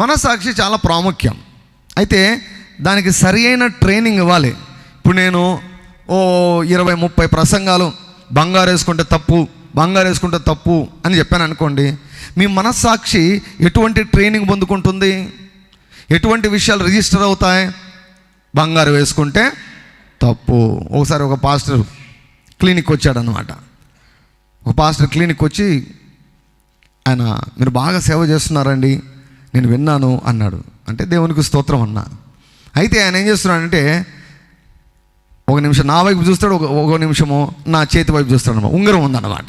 మనసాక్షి చాలా ప్రాముఖ్యం. అయితే దానికి సరి అయిన ట్రైనింగ్ ఇవ్వాలి. ఇప్పుడు నేను ఓ ఇరవై ముప్పై ప్రసంగాలు బంగారు వేసుకుంటే తప్పు బంగారు వేసుకుంటే తప్పు అని చెప్పాను అనుకోండి మీ మనస్సాక్షి ఎటువంటి ట్రైనింగ్ పొందుకుంటుంది? ఎటువంటి విషయాలు రిజిస్టర్ అవుతాయి? బంగారు వేసుకుంటే తప్పు. ఒకసారి ఒక పాస్టర్ క్లినిక్ వచ్చాడనమాట ఒక పాస్టర్ క్లినిక్ వచ్చి ఆయన మీరు బాగా సేవ చేస్తున్నారండి. నేను విన్నాను అన్నాడు. అంటే దేవునికి స్తోత్రం అన్నా. అయితే ఆయన ఏం చేస్తున్నాడంటే ఒక నిమిషం నా వైపు చూస్తాడు ఒక ఒక నిమిషము నా చేతి వైపు చూస్తాడు అన్నమాట. ఉంగరం ఉందన్నమాట.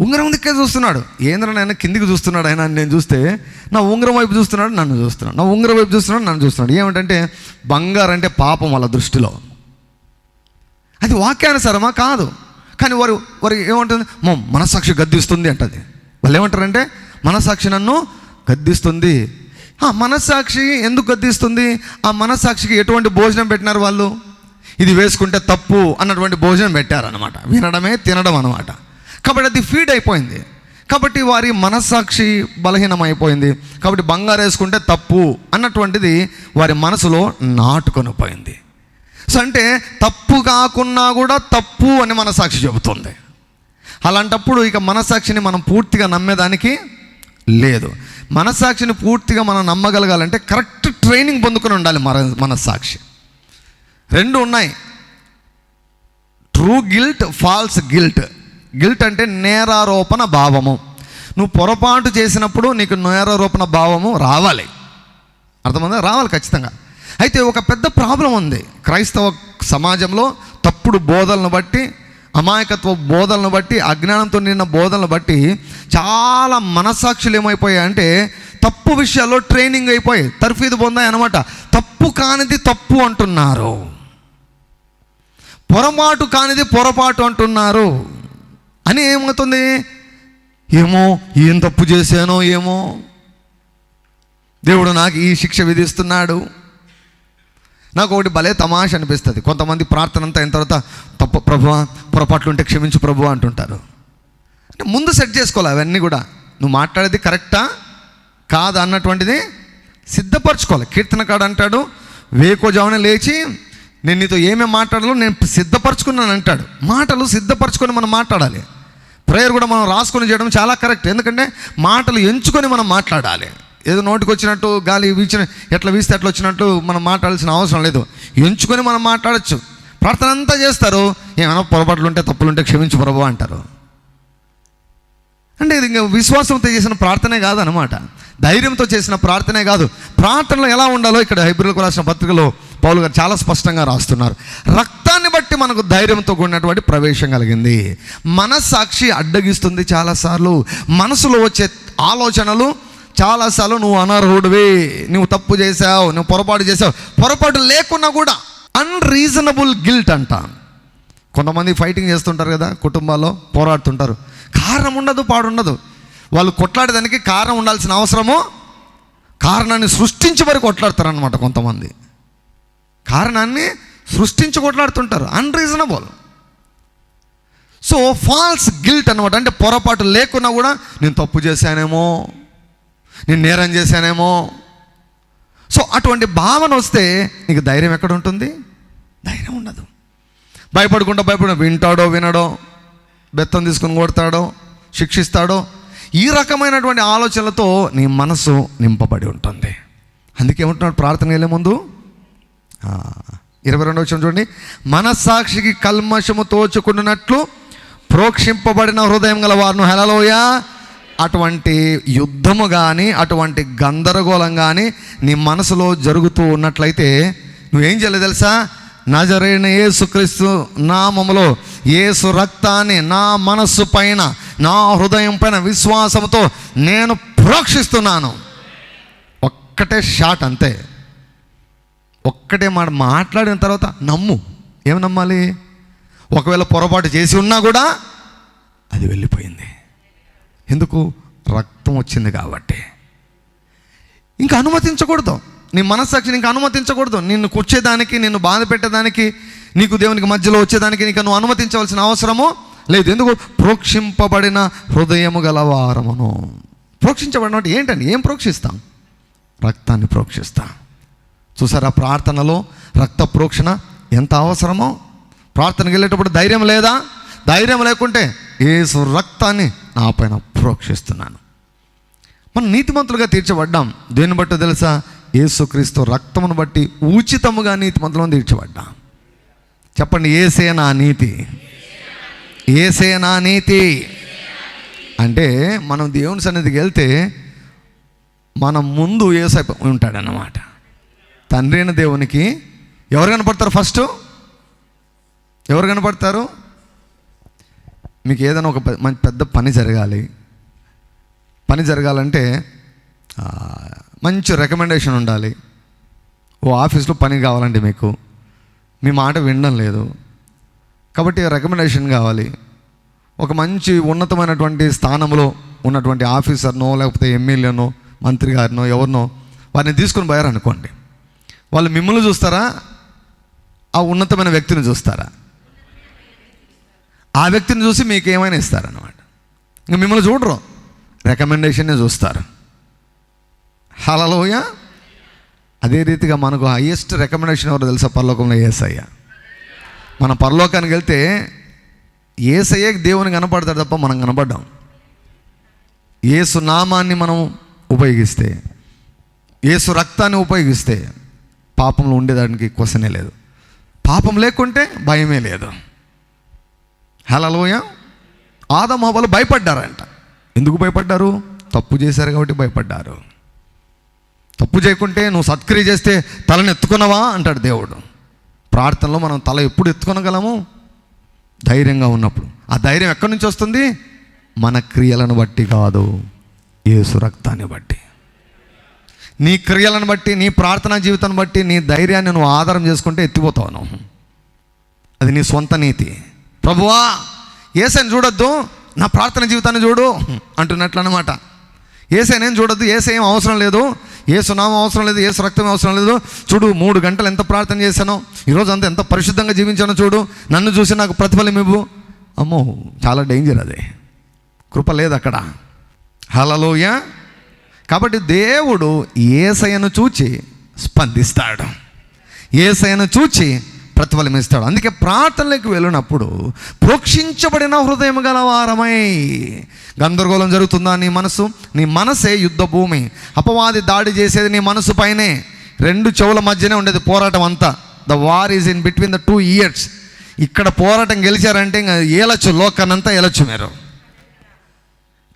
ఉంగరం దిక్కే చూస్తున్నాడు. ఏంద్ర నాయన కిందికి చూస్తున్నాడు ఆయన నేను చూస్తే నా ఉంగరం వైపు చూస్తున్నాడు నన్ను చూస్తున్నాడు. నా ఉంగరం వైపు చూస్తున్నాడు నన్ను చూస్తున్నాడు. ఏమిటంటే బంగారు అంటే పాపం వాళ్ళ దృష్టిలో. అది వాక్యానుసారమా? కాదు. కానీ వారు వారు ఏమంటుంది? మా మనసాక్షి గద్దిస్తుంది అంటది. వాళ్ళు ఏమంటారంటే మనసాక్షి నన్ను గద్దిస్తుంది. ఆ మనస్సాక్షి ఎందుకు గద్దిస్తుంది? ఆ మనస్సాక్షికి ఎటువంటి భోజనం పెట్టినారు వాళ్ళు? ఇది వేసుకుంటే తప్పు అన్నటువంటి భోజనం పెట్టారనమాట వినడమే తినడం అనమాట కాబట్టి అది ఫీడ్ అయిపోయింది. కాబట్టి వారి మనస్సాక్షి బలహీనమైపోయింది. కాబట్టి బంగారు వేసుకుంటే తప్పు అన్నటువంటిది వారి మనసులో నాటుకొని పోయింది సో అంటే తప్పు కాకున్నా కూడా తప్పు అని మనసాక్షి చెబుతుంది. అలాంటప్పుడు ఇక మనసాక్షిని మనం పూర్తిగా నమ్మేదానికి లేదు. మనసాక్షిని పూర్తిగా మనం నమ్మగలగాలంటే కరెక్ట్ ట్రైనింగ్ పొందుకొని ఉండాలి మన మనస్సాక్షి. రెండు ఉన్నాయి. True guilt false guilt. Guilt అంటే నేరారోపణ భావము. నువ్వు పొరపాటు చేసినప్పుడు నీకు నేరారోపణ భావము రావాలి. అర్థమైందా? రావాలి ఖచ్చితంగా. అయితే ఒక పెద్ద ప్రాబ్లం ఉంది. క్రైస్తవ సమాజంలో తప్పుడు బోధలను బట్టి అమాయకత్వ బోధనలు బట్టి అజ్ఞానంతో నిన్న బోధనలు బట్టి చాలా మనస్సాక్షులు ఏమైపోయాయంటే తప్పు విషయాల్లో ట్రైనింగ్ అయిపోయి తర్ఫీదు పొందాయి అనమాట తప్పు కానిది తప్పు అంటున్నారు. పొరపాటు కానిది పొరపాటు అంటున్నారు. అని ఏమవుతుంది? ఏమో ఏం తప్పు చేశానో ఏమో. దేవుడు నాకు ఈ శిక్ష విధిస్తున్నాడు. నాకు ఒకటి భలే తమాష అనిపిస్తుంది. కొంతమంది ప్రార్థన అంతా అయిన తర్వాత తప్పు ప్రభు పొరపాట్లు ఉంటే క్షమించు ప్రభు అంటుంటారు. అంటే ముందు సెట్ చేసుకోవాలి అవన్నీ కూడా. నువ్వు మాట్లాడేది కరెక్టా? కాదా అన్నటువంటిది సిద్ధపరచుకోవాలి. కీర్తనకాడు అంటాడు వేకోజామున లేచి నేను నీతో ఏమేమి మాట్లాడాలో నేను సిద్ధపరచుకున్నాను అంటాడు. మాటలు సిద్ధపరచుకొని మనం మాట్లాడాలి. ప్రేయర్ కూడా మనం రాసుకొని చేయడం చాలా కరెక్ట్. ఎందుకంటే మాటలు ఎంచుకొని మనం మాట్లాడాలి. ఏదో నోటికి వచ్చినట్టు గాలి వీచిన ఎట్లా వీస్తే అట్లా వచ్చినట్టు మనం మాట్లాడాల్సిన అవసరం లేదు. ఎంచుకొని మనం మాట్లాడచ్చు. ప్రార్థన అంతా చేస్తారు. ఏమైనా పొరపాట్లు ఉంటే తప్పులు ఉంటే క్షమించు ప్రభు అంటారు. అంటే ఇది ఇంకా విశ్వాసంతో చేసిన ప్రార్థనే కాదు అనమాట ధైర్యంతో చేసిన ప్రార్థనే కాదు. ప్రార్థనలో ఎలా ఉండాలో ఇక్కడ హైబ్రిల్కు రాసిన పత్రికలో పౌలు గారు చాలా స్పష్టంగా రాస్తున్నారు. రక్తాన్ని బట్టి మనకు ధైర్యంతో కూడినటువంటి ప్రవేశం కలిగింది. మనస్సాక్షి అడ్డగిస్తుంది చాలాసార్లు. మనసులో వచ్చే ఆలోచనలు చాలాసార్లు నువ్వు అనర్హుడివి నువ్వు తప్పు చేసావు నువ్వు పొరపాటు చేసావు పొరపాటు లేకున్నా కూడా అన్రీజనబుల్ గిల్ట్ అంట కొంతమంది ఫైటింగ్ చేస్తుంటారు కదా కుటుంబాల్లో పోరాడుతుంటారు. కారణం ఉండదు పాడుండదు. వాళ్ళు కొట్లాడేదానికి కారణం ఉండాల్సిన అవసరము కారణాన్ని సృష్టించి వరకు కొట్లాడతారనమాట కొంతమంది. కారణాన్ని సృష్టించి కొట్లాడుతుంటారు అన్రీజనబుల్ సో ఫాల్స్ గిల్ట్ అనమాట అంటే పొరపాటు లేకున్నా కూడా నేను తప్పు చేశానేమో నేను నేరం చేశానేమో. సో అటువంటి భావన వస్తే నీకు ధైర్యం ఎక్కడ ఉంటుంది? ధైర్యం ఉండదు. భయపడకుండా భయపడ వింటాడో వినడో బెత్తం తీసుకుని కొడతాడో శిక్షిస్తాడో ఈ రకమైనటువంటి ఆలోచనలతో నీ మనసు నింపబడి ఉంటుంది. అందుకే ఏమంటున్నాడు ప్రార్థన వెళ్ళే ముందు? ఇరవై రెండవ చూడండి. మనస్సాక్షికి కల్మషము తోచుకున్నట్లు ప్రోక్షింపబడిన హృదయం గల వారిను హెలలోయా అటువంటి యుద్ధము కానీ అటువంటి గందరగోళం కానీ నీ మనసులో జరుగుతూ ఉన్నట్లయితే నువ్వేం చేయలేదు తెలుసా? నజరైన యేసుక్రీస్తు నామములో యేసు రక్తాన్ని నా మనస్సు పైన నా హృదయం పైన విశ్వాసంతో నేను ప్రోక్షిస్తున్నాను. ఒక్కటే షాట్ అంతే. ఒక్కటే మాట మాట్లాడిన తర్వాత నమ్ము. ఏమి నమ్మాలి? ఒకవేళ పొరపాటు చేసి ఉన్నా కూడా అది వెళ్ళిపోయింది. ఎందుకు? రక్తం వచ్చింది కాబట్టి. ఇంకా అనుమతించకూడదు. నీ మనస్సాక్షిని ఇంకా అనుమతించకూడదు. నిన్ను కూర్చేదానికి నిన్ను బాధ పెట్టేదానికి నీకు దేవునికి మధ్యలో వచ్చేదానికి నీకు నువ్వు అనుమతించవలసిన అవసరము లేదు. ఎందుకు? ప్రోక్షింపబడిన హృదయము గలవారమును ప్రోక్షించబడిన ఏంటండి? ఏం ప్రోక్షిస్తాం? రక్తాన్ని ప్రోక్షిస్తాం. చూసారా ప్రార్థనలో రక్త ప్రోక్షణ ఎంత అవసరమో? ప్రార్థనకి వెళ్ళేటప్పుడు ధైర్యం లేదా? ధైర్యం లేకుంటే ఏసు రక్తాన్ని నా పైన ప్రోక్షిస్తున్నాను మనం నీతిమంతులుగా తీర్చబడ్డాం. దేన్ని బట్టి తెలుసా? యేసుక్రీస్తు రక్తమును బట్టి ఉచితముగా నీతిమంతులను తీర్చబడ్డాం. చెప్పండి ఏసే నా నీతి? ఏసే నా నీతి? అంటే మనం దేవుని సన్నిధికి వెళ్తే మనం ముందు ఏసై ఉంటాడన్నమాట. తండ్రి అయిన దేవునికి ఎవరు కనపడతారు ఫస్ట్? ఎవరు కనపడతారు? మీకు ఏదైనా ఒక మంచి పెద్ద పని జరగాలి. పని జరగాలంటే మంచి రికమెండేషన్ ఉండాలి. ఓ ఆఫీస్లో పని కావాలండి మీకు. మీ మాట వినడం లేదు. కాబట్టి రికమెండేషన్ కావాలి. ఒక మంచి ఉన్నతమైనటువంటి స్థానంలో ఉన్నటువంటి ఆఫీసర్నో లేకపోతే ఎమ్మెల్యేనో మంత్రి గారినో ఎవరినో వారిని తీసుకుని పోయారనుకోండి. వాళ్ళు మిమ్మల్ని చూస్తారా? ఆ ఉన్నతమైన వ్యక్తిని చూస్తారా? ఆ వ్యక్తిని చూసి మీకు ఏమైనా ఇస్తారన్నమాట. ఇంకా మిమ్మల్ని చూడరు. రికమెండేషన్నే చూస్తారు. హలలోయ అదే రీతిగా మనకు హైయెస్ట్ రికమెండేషన్ ఎవరు తెలుసా పరలోకంలో ఏసయ్య? మన పరలోకానికి వెళ్తే ఏసయ్యే దేవుని కనపడతాడు తప్ప మనం కనపడ్డాం. ఏసు నామాన్ని మనం ఉపయోగిస్తే ఏసు రక్తాన్ని ఉపయోగిస్తే పాపంలో ఉండేదానికి క్వశ్చనే లేదు. పాపం లేకుంటే భయమే లేదు. హలలోయ ఆదమహబలు భయపడ్డారంట. ఎందుకు భయపడ్డారు? తప్పు చేశారు కాబట్టి భయపడ్డారు. తప్పు చేయకుంటే నువ్వు సత్క్రియ చేస్తే తలను ఎత్తుకున్నావా? అంటాడు దేవుడు. ప్రార్థనలో మనం తల ఎప్పుడు ఎత్తుకొనగలము? ధైర్యంగా ఉన్నప్పుడు. ఆ ధైర్యం ఎక్కడి నుంచి వస్తుంది? మన క్రియలను బట్టి కాదు యేసు రక్తాన్ని బట్టి. నీ క్రియలను బట్టి నీ ప్రార్థనా జీవితాన్ని బట్టి నీ ధైర్యాన్ని నువ్వు ఆధారం చేసుకుంటే ఎత్తిపోతావు నువ్వు. అది నీ సొంత నీతి. ప్రభువా ఏసైని చూడొద్దు నా ప్రార్థన జీవితాన్ని చూడు అంటున్నట్లు అనమాట ఏసైనేం చూడొద్దు ఏసై ఏం అవసరం లేదు ఏ సునామం అవసరం లేదు ఏ రక్తం అవసరం లేదు. చూడు మూడు గంటలు ఎంత ప్రార్థన చేశానో ఈరోజు అంతా ఎంత పరిశుద్ధంగా జీవించానో చూడు నన్ను చూసి నాకు ప్రతిఫలం ఇవ్వు. అమ్మో చాలా డేంజర్ అది. కృప లేదు అక్కడ. హలలోయ కాబట్టి దేవుడు ఏసయను చూచి స్పందిస్తాడు. ఏసయను చూచి ప్రతిఫలం ఇస్తాడు అందుకే ప్రార్థనలకు వెళ్ళినప్పుడు ప్రోక్షించబడిన హృదయం గల వారమై గందరగోళం జరుగుతుందా నీ మనసు? నీ మనసే యుద్ధ భూమి అపవాది దాడి చేసేది నీ మనసు పైనే. రెండు చెవుల మధ్యనే ఉండేది పోరాటం అంతా. The war is in between the two years ఇక్కడ పోరాటం గెలిచారంటే ఇంకా ఏలచ్చు లోకానంతా ఏలచ్చు మీరు.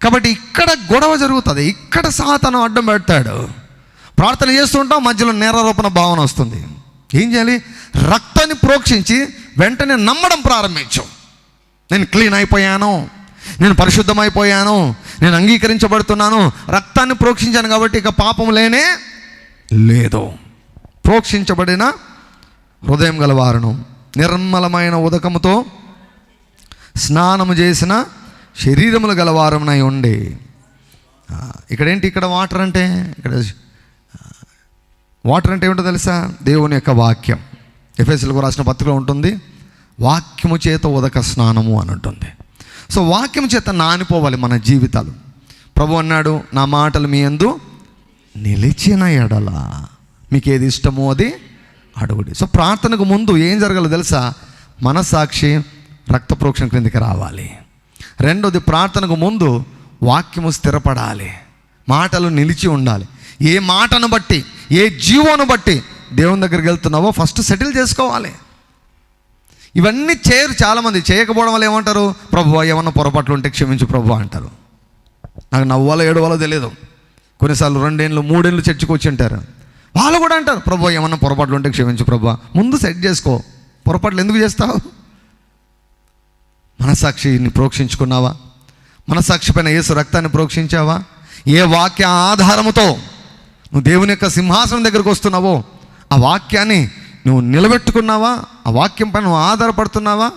కాబట్టి ఇక్కడ గొడవ జరుగుతుంది. ఇక్కడ సాతను అడ్డం పెడతాడు. ప్రార్థన చేస్తుంటాం మధ్యలో నేరారోపణ భావన వస్తుంది. ఏం చేయాలి? రక్తాన్ని ప్రోక్షించి వెంటనే నమ్మడం ప్రారంభించాం. నేను క్లీన్ అయిపోయాను. నేను పరిశుద్ధమైపోయాను. నేను అంగీకరించబడుతున్నాను. రక్తాన్ని ప్రోక్షించాను కాబట్టి ఇక పాపం లేనే లేదు. ప్రోక్షించబడిన హృదయం గలవారును నిర్మలమైన ఉదకముతో స్నానము చేసిన శరీరములు గలవారమునై ఉండి. ఇక్కడేంటి ఇక్కడ వాటర్ అంటే? ఇక్కడ వాటర్ అంటే ఏమిటో తెలుసా? దేవుని యొక్క వాక్యం. ఎఫ్ఎస్ఎల్కు రాసిన పత్రికలో ఉంటుంది వాక్యము చేత ఉదక స్నానము అని ఉంటుంది సో వాక్యం చేత నానిపోవాలి మన జీవితాలు. ప్రభు అన్నాడు నా మాటలు మీ ఎందు నిలిచిన ఎడల. మీకు ఏది ఇష్టమో అది అడుగుడి. సో ప్రార్థనకు ముందు ఏం జరగాలో తెలుసా? మనసాక్షి రక్త ప్రోక్షణ క్రిందికి రావాలి. రెండోది ప్రార్థనకు ముందు వాక్యము స్థిరపడాలి. మాటలు నిలిచి ఉండాలి. ఏ మాటను బట్టి ఏ జీవోను బట్టి దేవుని దగ్గరికి వెళ్తున్నావో ఫస్ట్ సెటిల్ చేసుకోవాలి. ఇవన్నీ చేయరు చాలామంది. చేయకపోవడం వల్ల ఏమంటారు? ప్రభు ఏమన్నా పొరపాట్లు ఉంటే క్షమించు ప్రభు అంటారు. నాకు నవ్వాలో ఏడవాలో తెలియదు కొన్నిసార్లు రెండేళ్ళు మూడేళ్ళు చర్చకు వచ్చి ఉంటారు. వాళ్ళు కూడా అంటారు ప్రభు ఏమన్నా పొరపాట్లు ఉంటే క్షమించు ప్రభు ముందు సెట్ చేసుకో. పొరపాట్లు ఎందుకు చేస్తావు? మనసాక్షిని ప్రోక్షించుకున్నావా? మనసాక్షి పైన యేసు రక్తాన్ని ప్రోక్షించావా? ఏ వాక్య ఆధారముతో నువ్వు దేవుని యొక్క సింహాసనం దగ్గరకు వస్తున్నావో ఆ వాక్యాన్ని నువ్వు నిలబెట్టుకున్నావా? ఆ వాక్యం పైన నువ్వు ఆధారపడుతున్నావా?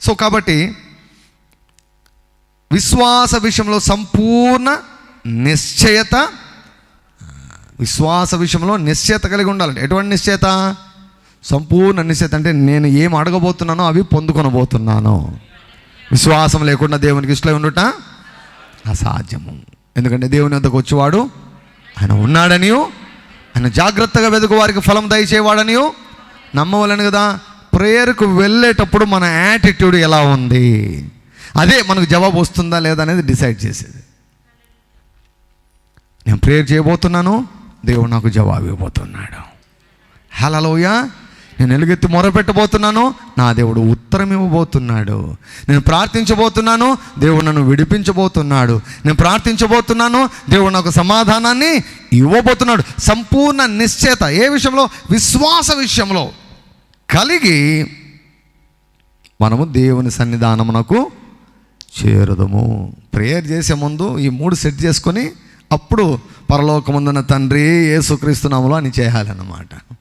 సో కాబట్టి విశ్వాస విషయంలో సంపూర్ణ నిశ్చయత విశ్వాస విషయంలో నిశ్చయత కలిగి ఉండాలంటే ఎటువంటి నిశ్చయత? సంపూర్ణ నిశ్చయత అంటే నేను ఏం అడగబోతున్నానో అవి పొందుకొనబోతున్నాను. విశ్వాసం లేకుండా దేవునికి ఇష్టం ఉండుట అసాధ్యము. ఎందుకంటే దేవుని వద్దకు వచ్చేవాడు ఆయన ఉన్నాడనియో ఆయన జాగ్రత్తగా వెతుకు వారికి ఫలం దయచేవాడనియో. నమ్మవలను కదా ప్రేయర్కు వెళ్ళేటప్పుడు మన యాటిట్యూడ్ ఎలా ఉంది? అదే మనకు జవాబు వస్తుందా లేదా అనేది డిసైడ్ చేసేది. నేను ప్రేయర్ చేయబోతున్నాను దేవుడు నాకు జవాబు ఇవ్వబోతున్నాడు. హలోయా నేను ఎలుగెత్తి మొరపెట్టబోతున్నాను నా దేవుడు ఉత్తరం ఇవ్వబోతున్నాడు. నేను ప్రార్థించబోతున్నాను దేవుడు నన్ను విడిపించబోతున్నాడు. నేను ప్రార్థించబోతున్నాను దేవుడు నాకు సమాధానాన్ని ఇవ్వబోతున్నాడు. సంపూర్ణ నిశ్చేత ఏ విషయంలో? విశ్వాస విషయంలో కలిగి మనము దేవుని సన్నిధానమునకు చేరదము. ప్రేయర్ చేసే ముందు ఈ మూడు సెట్ చేసుకొని అప్పుడు పరలోకముందున తండ్రి ఏసుక్రీస్తునాములో అని చేయాలన్నమాట.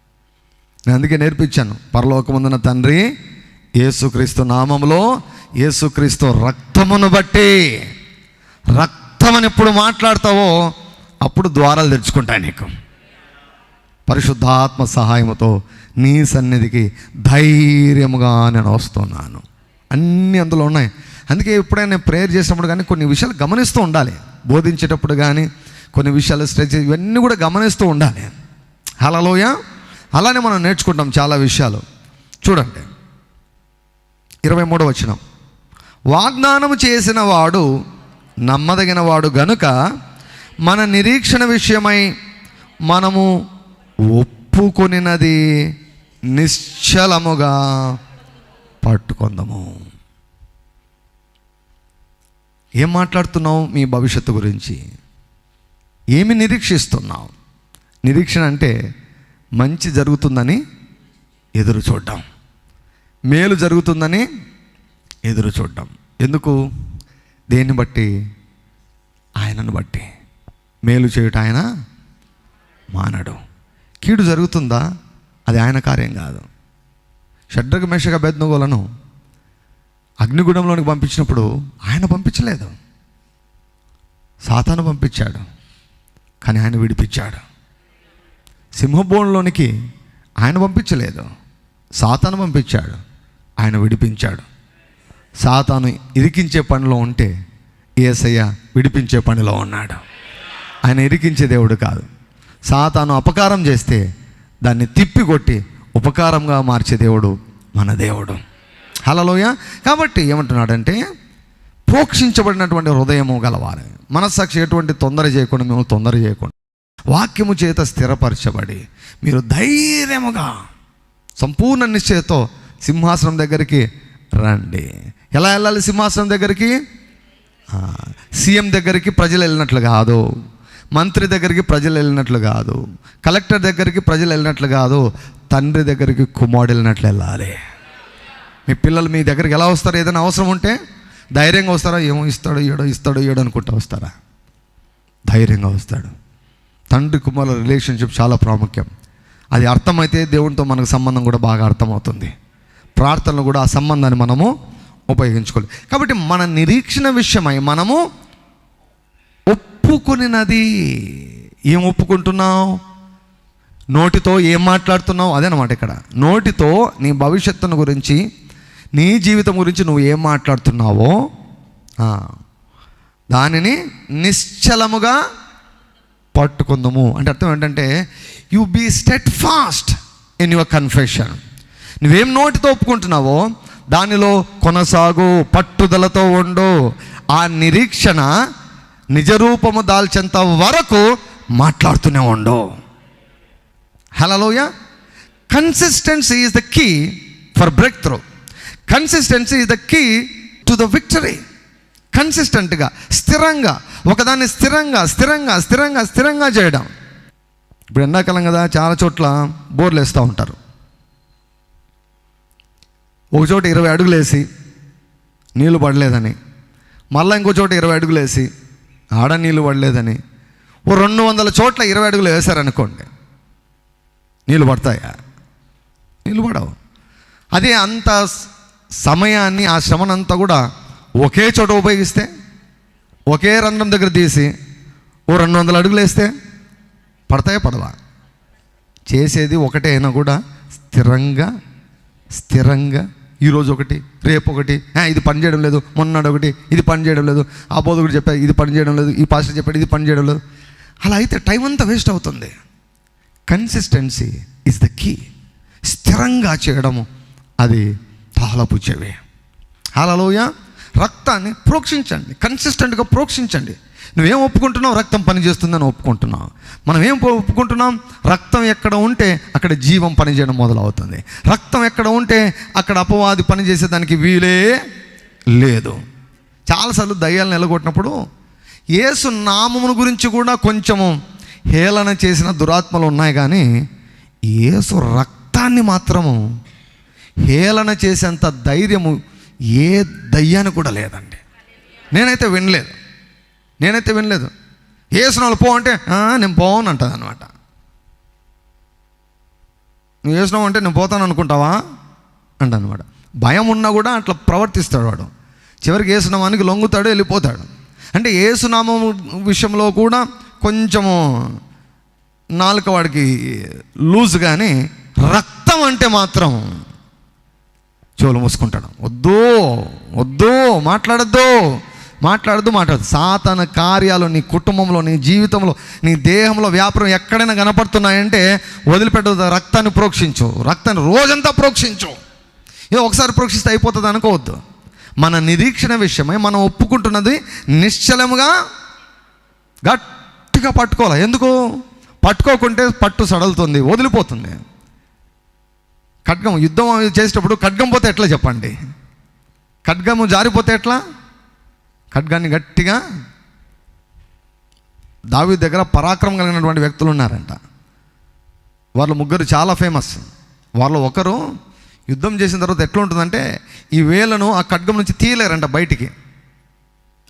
నేను అందుకే నేర్పించాను. పరలోకముందున తండ్రి యేసుక్రీస్తు నామములో యేసుక్రీస్తు రక్తమును బట్టి రక్తమని ఎప్పుడు మాట్లాడతావో అప్పుడు ద్వారాలు తెరుచుకుంటాయి నీకు. పరిశుద్ధాత్మ సహాయముతో నీ సన్నిధికి ధైర్యముగా నేను వస్తున్నాను. అన్నీ అందులో ఉన్నాయి. అందుకే ఎప్పుడైనా నేను ప్రేయర్ చేసినప్పుడు కానీ కొన్ని విషయాలు గమనిస్తూ ఉండాలి. బోధించేటప్పుడు కానీ కొన్ని విషయాలు స్ట్రెచ్ ఇవన్నీ కూడా గమనిస్తూ ఉండాలి. హలలోయ అలానే మనం నేర్చుకుంటాం చాలా విషయాలు. చూడండి. ఇరవై మూడవ వచ్చిన వాగ్దానం చేసిన వాడు నమ్మదగిన వాడు గనుక మన నిరీక్షణ విషయమై మనము ఒప్పుకొనినది నిశ్చలముగా పట్టుకుందాము. ఏం మాట్లాడుతున్నావు మీ భవిష్యత్తు గురించి? ఏమి నిరీక్షిస్తున్నావు? నిరీక్షణ అంటే మంచి జరుగుతుందని ఎదురు చూడ్డం. మేలు జరుగుతుందని ఎదురు చూడ్డం. ఎందుకు? దేన్ని బట్టి? ఆయనను బట్టి. మేలు చేయుట ఆయన మానడు. కీడు జరుగుతుందా? అది ఆయన కార్యం కాదు. షడ్రగ మేషక బెద్నగోలను అగ్నిగుణంలోనికి పంపించినప్పుడు ఆయన పంపించలేదు. సాతాను పంపించాడు. కానీ ఆయన విడిపించాడు. సింహబోన్లోనికి ఆయన పంపించలేదు. సాతాను పంపించాడు. ఆయన విడిపించాడు. సాతాను ఇరికించే పనిలో ఉంటే ఏసయ్య విడిపించే పనిలో ఉన్నాడు. ఆయన ఇరికించే దేవుడు కాదు. సాతాను అపకారం చేస్తే దాన్ని తిప్పికొట్టి ఉపకారంగా మార్చే దేవుడు మన దేవుడు. హలలోయ కాబట్టి ఏమంటున్నాడంటే ప్రోక్షించబడినటువంటి హృదయము గలవారు. మనస్సాక్షి ఎటువంటి తొందర చేయకుండా మేము తొందర చేయకుండా వాక్యము చేత స్థిరపరచబడి మీరు ధైర్యముగా సంపూర్ణ నిశ్చయతో సింహాసనం దగ్గరికి రండి. ఎలా వెళ్ళాలి సింహాసనం దగ్గరికి? సీఎం దగ్గరికి ప్రజలు వెళ్ళినట్లు కాదు మంత్రి దగ్గరికి ప్రజలు వెళ్ళినట్లు కాదు కలెక్టర్ దగ్గరికి ప్రజలు వెళ్ళినట్లు కాదు తండ్రి దగ్గరికి కుమారుడు వెళ్ళినట్లు వెళ్ళాలి. మీ పిల్లలు మీ దగ్గరికి ఎలా వస్తారు? ఏదైనా అవసరం ఉంటే ధైర్యంగా వస్తారా? ఏమో ఇస్తాడో ఏడో ఇస్తాడో ఏడో అనుకుంటా వస్తారా? ధైర్యంగా వస్తాడు. తండ్రి కుమారుల రిలేషన్షిప్ చాలా ప్రాముఖ్యం. అది అర్థమైతే దేవునితో మనకు సంబంధం కూడా బాగా అర్థమవుతుంది. ప్రార్థనలు కూడా ఆ సంబంధాన్ని మనము ఉపయోగించుకోవాలి. కాబట్టి మన నిరీక్షణ విషయమై మనము ఒప్పుకొనినది. ఏం ఒప్పుకుంటున్నావు? నోటితో ఏం మాట్లాడుతున్నావు? అదేనమాట ఇక్కడ. నోటితో నీ భవిష్యత్తును గురించి నీ జీవితం గురించి నువ్వు ఏం మాట్లాడుతున్నావో దానిని నిశ్చలముగా పట్టుకుందాము. అంటే అర్థం ఏంటంటే you be steadfast in your confession నువ్వేం నోటితో ఒప్పుకుంటున్నావో దానిలో కొనసాగు పట్టుదలతో ఉండు. ఆ నిరీక్షణ నిజరూపము దాల్చేంత వరకు మాట్లాడుతూనే ఉండు. హలోయ consistency is the key for breakthrough consistency is the key to the victory కన్సిస్టెంట్గా స్థిరంగా ఒకదాన్ని స్థిరంగా స్థిరంగా స్థిరంగా స్థిరంగా చేయడం. ఇప్పుడు ఎండాకాలం కదా చాలా చోట్ల బోర్లు వేస్తూ ఉంటారు. ఒక చోట ఇరవై అడుగులు వేసి నీళ్ళు పడలేదని మళ్ళీ ఇంకో చోట ఇరవై అడుగులు వేసి ఆడ నీళ్ళు పడలేదని ఓ రెండు వందల చోట్ల ఇరవై అడుగులు వేశారనుకోండి నీళ్ళు పడతాయా? నీళ్ళు పడవు. అదే అంత సమయాన్ని ఆ శ్రమనంతా కూడా ఒకే చోట ఉపయోగిస్తే ఒకే రంధ్రం దగ్గర తీసి ఓ రెండు వందల అడుగులు వేస్తే పడతాయా పడవా? చేసేది ఒకటే అయినా కూడా స్థిరంగా స్థిరంగా ఈరోజు ఒకటి రేపు ఒకటి ఇది పని చేయడం లేదు మొన్నడు ఒకటి ఇది పని చేయడం లేదు ఆ బోధకుడు చెప్పాడు ఇది పని చేయడం లేదు ఈ పాస్టర్ చెప్పాడు ఇది పని చేయడం లేదు. అలా అయితే టైం అంతా వేస్ట్ అవుతుంది. Consistency is the key. స్థిరంగా చేయడము అది తాళపు చెవి. హలోయ రక్తాన్ని ప్రోక్షించండి కన్సిస్టెంట్గా ప్రోక్షించండి. నువ్వేం ఒప్పుకుంటున్నావు? రక్తం పనిచేస్తుందని ఒప్పుకుంటున్నావు. మనం ఏం ఒప్పుకుంటున్నాం? రక్తం ఎక్కడ ఉంటే అక్కడ జీవం పనిచేయడం మొదలవుతుంది. రక్తం ఎక్కడ ఉంటే అక్కడ అపవాది పనిచేసేదానికి వీలే లేదు. చాలాసార్లు దయ్యాలను నిలగొట్టినప్పుడు యేసు నామమును గురించి కూడా కొంచెము హేళన చేసిన దురాత్మలు ఉన్నాయి కానీ యేసు రక్తాన్ని మాత్రము హేళన చేసేంత ధైర్యము ఏ దయ్యాన్ని కూడా లేదండి. నేనైతే వినలేదు. నేనైతే వినలేదు. వేసిన వాళ్ళు పో అంటే నేను పోను అంటుంది అనమాట నువ్వు వేసినావు అంటే నేను పోతాను అనుకుంటావా? అంట అనమాట భయం ఉన్నా కూడా అట్లా ప్రవర్తిస్తాడు వాడు. చివరికి ఏసునామానికి లొంగుతాడు వెళ్ళిపోతాడు. అంటే ఏసునామం విషయంలో కూడా కొంచెము నాలుక వాడికి లూజ్ కానీ రక్తం అంటే మాత్రం చెవులు మూసుకుంటాడు వద్దు వద్దు మాట్లాడద్దు మాట్లాడద్దు మాట్లాడదు సాతన కార్యాలు నీ కుటుంబంలో నీ జీవితంలో నీ దేహంలో వ్యాపారం ఎక్కడైనా కనపడుతున్నాయంటే వదిలిపెట్టదు రక్తాన్ని ప్రోక్షించు. రక్తాన్ని రోజంతా ప్రోక్షించు. ఇది ఒకసారి ప్రోక్షిస్తే అయిపోతుంది అనుకోవద్దు. మన నిరీక్షణ విషయమై మనం ఒప్పుకుంటున్నది నిశ్చలముగా గట్టిగా పట్టుకోవాలి. ఎందుకు? పట్టుకోకుంటే పట్టు సడలుతుంది వదిలిపోతుంది. ఖడ్గం యుద్ధం చేసేటప్పుడు ఖడ్గం పోతే ఎట్లా చెప్పండి? ఖడ్గము జారిపోతే ఎట్లా? ఖడ్గాన్ని గట్టిగా దావి దగ్గర పరాక్రమం కలిగినటువంటి వ్యక్తులు ఉన్నారంట. వాళ్ళు ముగ్గురు చాలా ఫేమస్. వాళ్ళు ఒకరు యుద్ధం చేసిన తర్వాత ఎట్లా ఉంటుందంటే ఈ వేలను ఆ ఖడ్గం నుంచి తీయలేరంట బయటికి.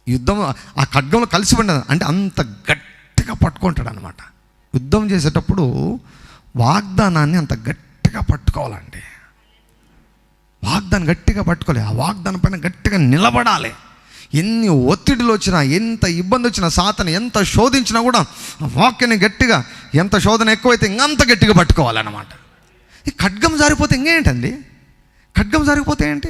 యుద్ధం ఆ ఖడ్గంలో కలిసి ఉండదు అంటే అంత గట్టిగా పట్టుకుంటాడు అనమాట యుద్ధం చేసేటప్పుడు వాగ్దానాన్ని అంత గట్టి గట్టిగా పట్టుకోవాలండి. వాగ్దాన్ని గట్టిగా పట్టుకోలే ఆ వాగ్దానం పైన గట్టిగా నిలబడాలి. ఎన్ని ఒత్తిడిలు వచ్చినా ఎంత ఇబ్బంది వచ్చినా సాతను ఎంత శోధించినా కూడా వాక్యని వాక్యాన్ని గట్టిగా ఎంత శోధన ఎక్కువైతే ఇంకంత గట్టిగా పట్టుకోవాలన్నమాట. ఈ ఖడ్గం జారిపోతే ఇంకేంటండి? ఖడ్గం జారిపోతే ఏంటి?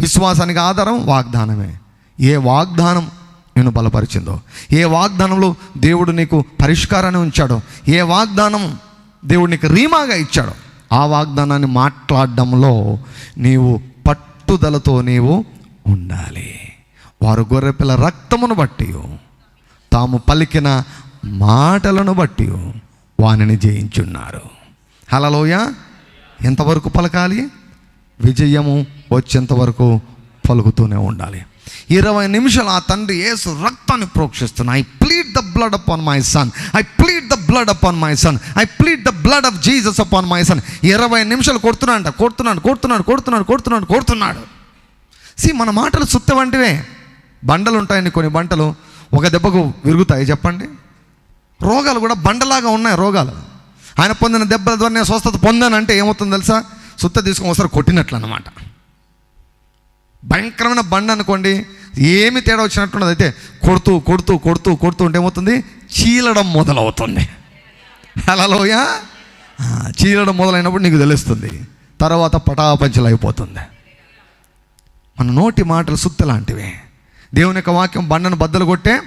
విశ్వాసానికి ఆధారం వాగ్దానమే. ఏ వాగ్దానం నేను బలపరిచిందో ఏ వాగ్దానంలో దేవుడు నీకు పరిష్కారాన్ని ఉంచాడో ఏ వాగ్దానం దేవుడు నీకు రీమాగా ఇచ్చాడో ఆ వాగ్దానాన్ని మాట్లాడడంలో నీవు పట్టుదలతో నీవు ఉండాలి. వారు గొర్రెపిల్ల రక్తమును బట్టి తాము పలికిన మాటలను బట్టి వానిని జయించున్నారు. హలలోయ ఎంతవరకు పలకాలి? విజయము వచ్చేంత వరకు పలుకుతూనే ఉండాలి. ఇరవై నిమిషాలు ఆ తండ్రి ఏసు రక్తాన్ని ప్రోక్షిస్తున్నా I plead the blood upon my son I plead the blood upon my son I plead blood of Jesus upon my son ఇరవై నిమిషాలు కొడుతున్నాడు కొడుతున్నాడు కొడుతున్నాడు కొడుతున్నాడు కొడుతున్నాడు కొడుతున్నాడు. సి మన మాటలు సుత్త వంటివే. బండలు ఉంటాయండి కొన్ని బంటలు ఒక దెబ్బకు విరుగుతాయి చెప్పండి. రోగాలు కూడా బండలాగా ఉన్నాయి రోగాలు. ఆయన పొందిన దెబ్బల ద్వారా నేను స్వస్థత పొందానంటే ఏమవుతుంది తెలుసా? సుత్త తీసుకొని ఒకసారి కొట్టినట్లు అనమాట భయంకరమైన బండ అనుకోండి ఏమి తేడా వచ్చినట్టున్నది అయితే కొడుతూ కొడుతూ కొడుతూ కొడుతూ ఉంటే ఏమవుతుంది? చీలడం మొదలవుతుంది. హలోయ చీలడం మొదలైనప్పుడు నీకు తెలుస్తుంది. తర్వాత పటాపంచలు అయిపోతుంది. మన నోటి మాటలు సుత్త లాంటివి. దేవుని యొక్క వాక్యం బండను బద్దలు కొట్టే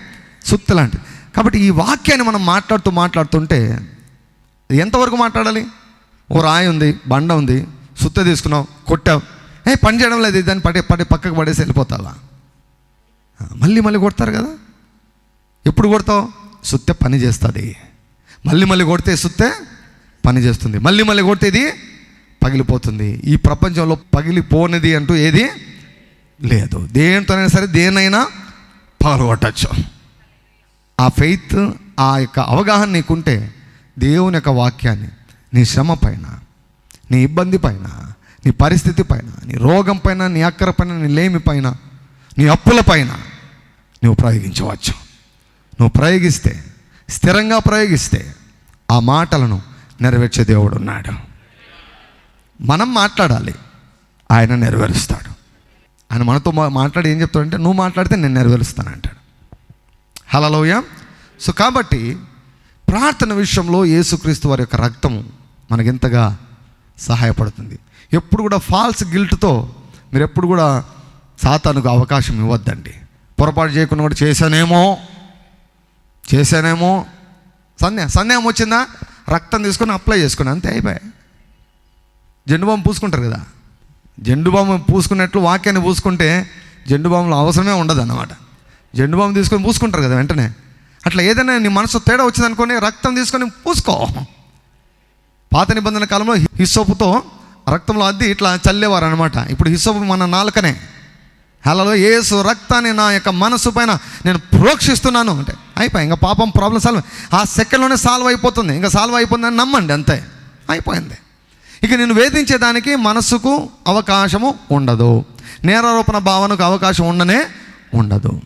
సుత్తి లాంటివి కాబట్టి ఈ వాక్యాన్ని మనం మాట్లాడుతూ మాట్లాడుతుంటే ఎంతవరకు మాట్లాడాలి? ఓ రాయి ఉంది బండ ఉంది సుత్త తీసుకున్నావు కొట్టావు. ఏ పని చేయడం లేదు దాన్ని పడే పడే పక్కకు పడేసి వెళ్ళిపోతావా? మళ్ళీ మళ్ళీ కొడతారు కదా. ఎప్పుడు కొడతావు? సుత్తె పని చేస్తుంది. మళ్ళీ మళ్ళీ కొడితే సుత్తే పనిచేస్తుంది. మళ్ళీ మళ్ళీ కొడితే ఇది పగిలిపోతుంది. ఈ ప్రపంచంలో పగిలిపోనిది అంటూ ఏది లేదు. దేనితోనైనా సరే దేనైనా పగలగొట్టచ్చు ఆ ఫెయిత్ ఆ యొక్క అవగాహన నీకుంటే దేవుని యొక్క వాక్యాన్ని నీ శ్రమ పైన నీ ఇబ్బంది పైన నీ పరిస్థితి పైన నీ రోగం పైన నీ అక్కర పైన నీ లేమి పైన నీ అప్పుల పైన నువ్వు ప్రయోగించవచ్చు. నువ్వు ప్రయోగిస్తే స్థిరంగా ప్రయోగిస్తే ఆ మాటలను నెరవేర్చే దేవుడు ఉన్నాడు. మనం మాట్లాడాలి. ఆయన నెరవేరుస్తాడు. ఆయన మనతో మాట్లాడి ఏం చెప్తాడంటే నువ్వు మాట్లాడితే నేను నెరవేరుస్తాను అంటాడు. హలలోయ సో కాబట్టి ప్రార్థన విషయంలో యేసుక్రీస్తు వారి యొక్క రక్తము మనకెంతగా సహాయపడుతుంది. ఎప్పుడు కూడా ఫాల్స్ గిల్ట్తో మీరు ఎప్పుడు కూడా సాతానుకు అవకాశం ఇవ్వద్దండి. పొరపాటు చేయకుండా కూడా చేశానేమో చేశానేమో సందేహం సందేహం వచ్చిందా? రక్తం తీసుకొని అప్లై చేసుకుని అంతే అయిపోయాయి. జెండు బాంబు పూసుకుంటారు కదా. జెండు బాంబు పూసుకున్నట్లు వాక్యాన్ని పూసుకుంటే జెండు బాంబులో అవసరమే ఉండదు అన్నమాట జెండు బాంబు తీసుకొని పూసుకుంటారు కదా వెంటనే. అట్లా ఏదైనా నీ మనసు తేడా వచ్చిందనుకోని రక్తం తీసుకొని పూసుకో. పాత నిబంధన కాలంలో హిస్సోపుతో రక్తంలో అద్ది ఇట్లా చల్లేవారు అనమాట ఇప్పుడు హిస్సోపు మన నాలుకనే. హలలో ఏసు రక్తాన్ని నా యొక్క మనసు పైన నేను ప్రోక్షిస్తున్నాను అంటే అయిపోయి ఇంకా పాపం ప్రాబ్లం సాల్వ్ ఆ సెకండ్లోనే సాల్వ్ అయిపోతుంది. ఇంకా సాల్వ్ అయిపోతుందని నమ్మండి అంతే. అయిపోయింది. ఇక నేను వేధించేదానికి మనస్సుకు అవకాశము ఉండదు. నేరారోపణ భావనకు అవకాశం ఉండనే ఉండదు.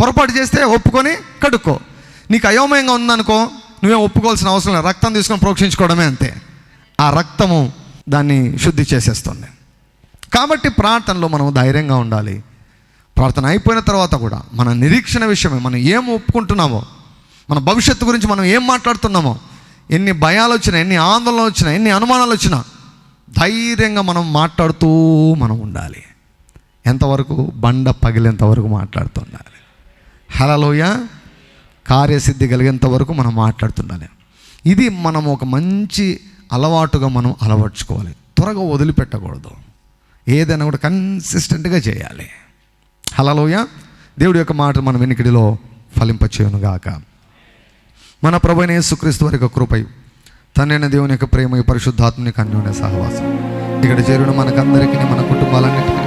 పొరపాటు చేస్తే ఒప్పుకొని కడుక్కో. నీకు అయోమయంగా ఉందనుకో నువ్వేం ఒప్పుకోవాల్సిన అవసరం లేదు. రక్తం తీసుకొని ప్రోక్షించుకోవడమే అంతే. ఆ రక్తము దాన్ని శుద్ధి చేసేస్తుంది. కాబట్టి ప్రార్థనలో మనం ధైర్యంగా ఉండాలి. ప్రార్థన అయిపోయిన తర్వాత కూడా మన నిరీక్షణ విషయమే మనం ఏం ఒప్పుకుంటున్నామో మన భవిష్యత్తు గురించి మనం ఏం మాట్లాడుతున్నామో ఎన్ని భయాలు వచ్చినా ఎన్ని ఆందోళనలు వచ్చినా ఎన్ని అనుమానాలు వచ్చినా ధైర్యంగా మనం మాట్లాడుతూ మనం ఉండాలి. ఎంతవరకు? బండ పగిలేంత వరకు మాట్లాడుతుండాలి. హలలోయ కార్యసిద్ధి కలిగేంత వరకు మనం మాట్లాడుతుండాలి. ఇది మనం ఒక మంచి అలవాటుగా మనం అలవర్చుకోవాలి. త్వరగా వదిలిపెట్టకూడదు. ఏదైనా కూడా కన్సిస్టెంట్గా చేయాలి. హలలోయ దేవుడి యొక్క మాట మన వెనుకడిలో ఫలింపచేయునుగాక. మన ప్రభుని యేసుక్రీస్తు వారి యొక్క కృపయు తనైన దేవుని యొక్క ప్రేమ పరిశుద్ధాత్మని అన్యోన్య సహవాసం. ఇక్కడ చేరిన మనకందరికీ మన కుటుంబాలన్నిటికీ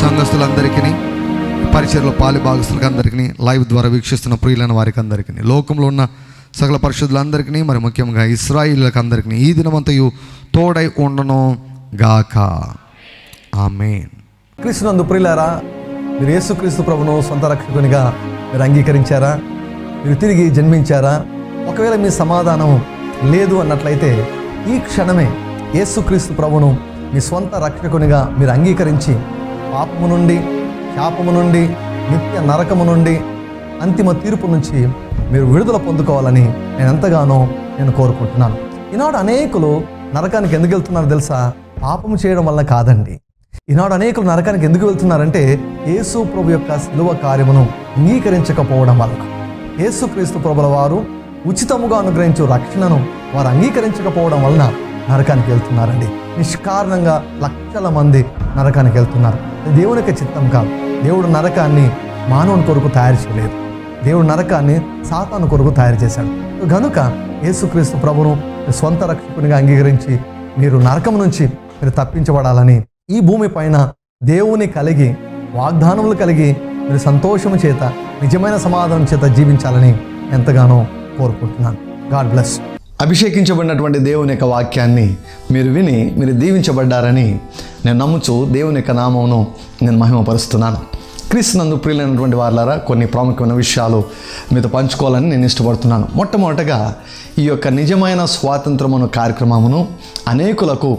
సంఘస్థులందరికీ పరిచయలో పాలి భాగస్తులకు అందరికీ లైవ్ ద్వారా వీక్షిస్తున్న ప్రియులైన వారికి అందరికీ లోకంలో ఉన్న సకల పరిశుద్ధులందరికీ మరి ముఖ్యంగా ఇస్రాయిలకు అందరికీ ఈ దినమంతయు తోడై ఉండను గాక ఆమె కృష్ణందు ప్రియులారా మీరు యేసుక్రీస్తు ప్రభును సొంత రక్షకునిగా మీరు అంగీకరించారా? మీరు తిరిగి జన్మించారా? ఒకవేళ మీ సమాధానం లేదు అన్నట్లయితే ఈ క్షణమే యేసుక్రీస్తు ప్రభును మీ స్వంత రక్షకునిగా మీరు అంగీకరించి పాపము నుండి శాపము నుండి నిత్య నరకము నుండి అంతిమ తీర్పు నుంచి మీరు విడుదల పొందుకోవాలని నేను ఎంతగానో నేను కోరుకుంటున్నాను. ఈనాడు అనేకులు నరకానికి ఎందుకు వెళ్తున్నారో తెలుసా? పాపము చేయడం వల్ల కాదండి. ఈనాడు అనేకులు నరకానికి ఎందుకు వెళ్తున్నారంటే యేసు ప్రభు యొక్క సిలువ కార్యమును అంగీకరించకపోవడం వలన. యేసుక్రీస్తు ప్రభుల వారు ఉచితముగా అనుగ్రహించు రక్షణను వారు అంగీకరించకపోవడం వలన నరకానికి వెళ్తున్నారండి. నిష్కారణంగా లక్షల మంది నరకానికి వెళ్తున్నారు. దేవునికి దేవుని యొక్క చిత్తం కాదు. దేవుడు నరకాన్ని మానవుని కొరకు తయారు చేయలేదు. దేవుడు నరకాన్ని సాతాను కొరకు తయారు చేశాడు. కనుక యేసుక్రీస్తు ప్రభును సొంత రక్షకునిగా అంగీకరించి మీరు నరకం నుంచి మీరు తప్పించబడాలని ఈ భూమి పైన దేవుని కలిగి వాగ్దానములు కలిగి మీరు సంతోషము చేత నిజమైన సమాధానం చేత జీవించాలని ఎంతగానో కోరుకుంటున్నాను. గాడ్ బ్లెస్ అభిషేకించబడినటువంటి దేవుని యొక్క వాక్యాన్ని మీరు విని మీరు దీవించబడ్డారని నేను నమ్ముచు దేవుని యొక్క నామమును నేను మహిమపరుస్తున్నాను. క్రీస్తునందు ప్రియులైనటువంటి వారులారా కొన్ని ప్రాముఖ్యమైన విషయాలు మీతో పంచుకోవాలని నేను ఇష్టపడుతున్నాను. మొట్టమొదటగా ఈ యొక్క నిజమైన స్వాతంత్రమును కార్యక్రమమును అనేకులకు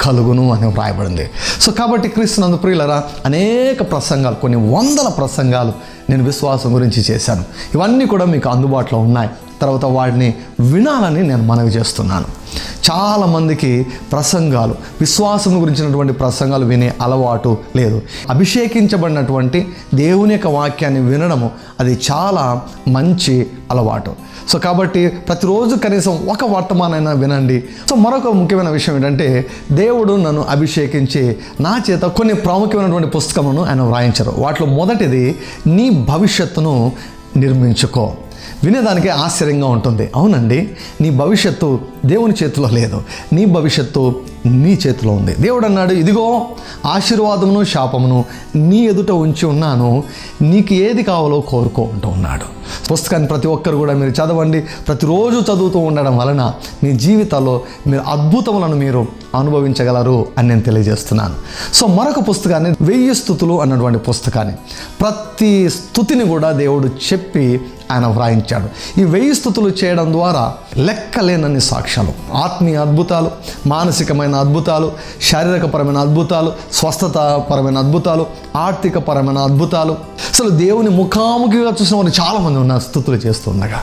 కలుగును అని వ్రాయబడింది. సో కాబట్టి క్రీస్తునందు ప్రియులరా అనేక ప్రసంగాలు కొన్ని వందల ప్రసంగాలు నేను విశ్వాసం గురించి చేశాను. ఇవన్నీ కూడా మీకు అందుబాటులో ఉన్నాయి. తర్వాత వాటిని వినాలని నేను మనవి చేస్తున్నాను. చాలామందికి ప్రసంగాలు విశ్వాసం గురించినటువంటి ప్రసంగాలు వినే అలవాటు లేదు. అభిషేకించబడినటువంటి దేవుని యొక్క వాక్యాన్ని వినడము అది చాలా మంచి అలవాటు. సో కాబట్టి ప్రతిరోజు కనీసం ఒక వర్తమానైనా వినండి. సో మరొక ముఖ్యమైన విషయం ఏంటంటే దేవుడు నన్ను అభిషేకించి నా చేత కొన్ని ప్రాముఖ్యమైనటువంటి పుస్తకములను ఆయన వ్రాయించారు. వాటిలో మొదటిది నీ భవిష్యత్తును నిర్మించుకో. వినేదానికి ఆశ్చర్యంగా ఉంటుంది. అవునండి నీ భవిష్యత్తు దేవుని చేతిలో లేదు. నీ భవిష్యత్తు నీ చేతిలో ఉంది. దేవుడు అన్నాడు ఇదిగో ఆశీర్వాదమును శాపమును నీ ఎదుట ఉంచి ఉన్నాను. నీకు ఏది కావాలో కోరుకో అంటూ ఉన్నాడు. పుస్తకాన్ని ప్రతి ఒక్కరు కూడా మీరు చదవండి. ప్రతిరోజు చదువుతూ ఉండడం వలన మీ జీవితాల్లో మీరు అద్భుతములను మీరు అనుభవించగలరు అని నేను తెలియజేస్తున్నాను. సో మరొక పుస్తకాన్ని వెయ్యి స్థుతులు అన్నటువంటి పుస్తకాన్ని ప్రతి స్థుతిని కూడా దేవుడు చెప్పి ఆయన వ్రాయించాడు. ఈ వెయ్యి స్థుతులు చేయడం ద్వారా లెక్కలేనన్ని సాక్ష్యాలు ఆత్మీయ అద్భుతాలు మానసికమైన అద్భుతాలు శారీరకపరమైన అద్భుతాలు స్వస్థతపరమైన అద్భుతాలు ఆర్థికపరమైన అద్భుతాలు. అసలు దేవుని ముఖాముఖిగా చూసిన వారు చాలామంది ఉన్నారు స్థుతులు చేస్తుండగా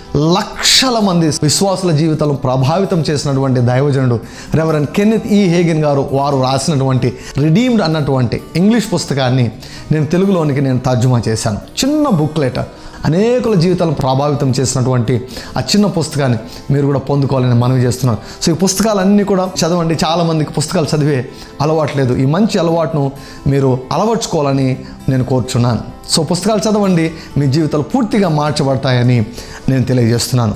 లక్షల మంది విశ్వాసుల జీవితాలను ప్రభావితం చేసినటువంటి దైవజనుడు రెవరన్ కెన్నెత్ ఈ హేగిన్ గారు వారు రాసినటువంటి రిడీమ్డ్ అన్నటువంటి ఇంగ్లీష్ పుస్తకాన్ని నేను తెలుగులోనికి నేను తర్జుమా చేశాను. చిన్న బుక్లెట్ అనేకుల జీవితాలను ప్రభావితం చేసినటువంటి ఆ చిన్న పుస్తకాన్ని మీరు కూడా పొందుకోవాలని మనవి చేస్తున్నాను. సో ఈ పుస్తకాలన్నీ కూడా చదవండి. చాలామందికి పుస్తకాలు చదివే అలవాటు లేదు. ఈ మంచి అలవాటును మీరు అలవర్చుకోవాలని నేను కోరుచున్నాను. సో పుస్తకాలు చదవండి. మీ జీవితాలు పూర్తిగా మార్చబడతాయని నేను తెలియజేస్తున్నాను.